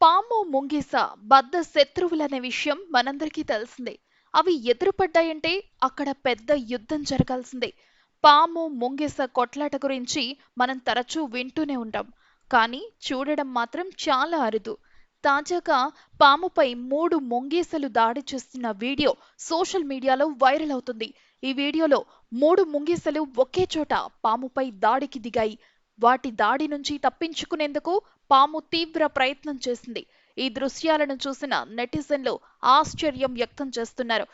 పాము ముంగీస బద్ద శత్రువులనే విషయం మనందరికీ తెలిసిందే. అవి ఎదురుపడ్డాయంటే అక్కడ పెద్ద యుద్ధం జరగాల్సిందే. పాము ముంగిస కొట్లాట గురించి మనం తరచూ వింటూనే ఉంటాం. కానీ చూడడం మాత్రం చాలా అరుదు. తాజాగా పాముపై మూడు ముంగీసలు దాడి చేస్తున్న వీడియో సోషల్ మీడియాలో వైరల్ అవుతుంది. ఈ వీడియోలో మూడు ముంగీసలు ఒకే చోట పాముపై దాడికి దిగాయి. వాటి దాడి నుంచి తప్పించుకునేందుకు పాము తీవ్ర ప్రయత్నం చేసింది. ఈ దృశ్యాలను చూసిన నెటిజన్లు ఆశ్చర్యం వ్యక్తం చేస్తున్నారు.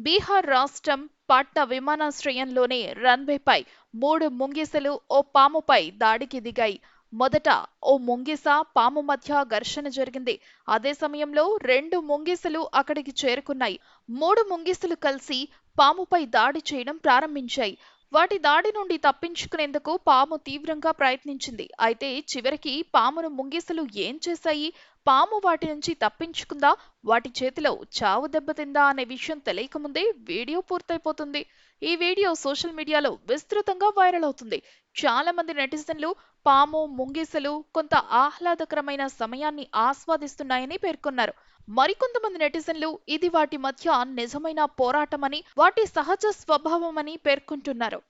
బీహార్ రాష్ట్రం పాట్నా విమానాశ్రయంలోని రన్వేపై మూడు ముంగీసలు ఓ పాముపై దాడికి దిగాయి. మొదట ఓ ముంగిస పాము మధ్య ఘర్షణ జరిగింది. అదే సమయంలో రెండు ముంగీసలు అక్కడికి చేరుకున్నాయి. మూడు ముంగీసలు కలిసి పాముపై దాడి చేయడం ప్రారంభించాయి. వాటి దాడి నుండి తప్పించుకునేందుకు పాము తీవ్రంగా ప్రయత్నించింది. అయితే చివరికి పామును ముంగీసలు ఏం చేశాయి? పాము వాటి నుంచి తప్పించుకుందా? వాటి చేతిలో చావు దెబ్బతిందా అనే విషయం తెలియకముందే వీడియో పూర్తయిపోతుంది. ఈ వీడియో సోషల్ మీడియాలో విస్తృతంగా వైరల్ అవుతుంది. చాలా మంది నెటిజన్లు పాము ముంగీసలు కొంత ఆహ్లాదకరమైన సమయాన్ని ఆస్వాదిస్తున్నాయని పేర్కొన్నారు. మరికొంతమంది నెటిజన్లు ఇది వాటి మధ్య నిజమైన పోరాటమని వాటి సహజ స్వభావమని పేర్కొంటున్నారు.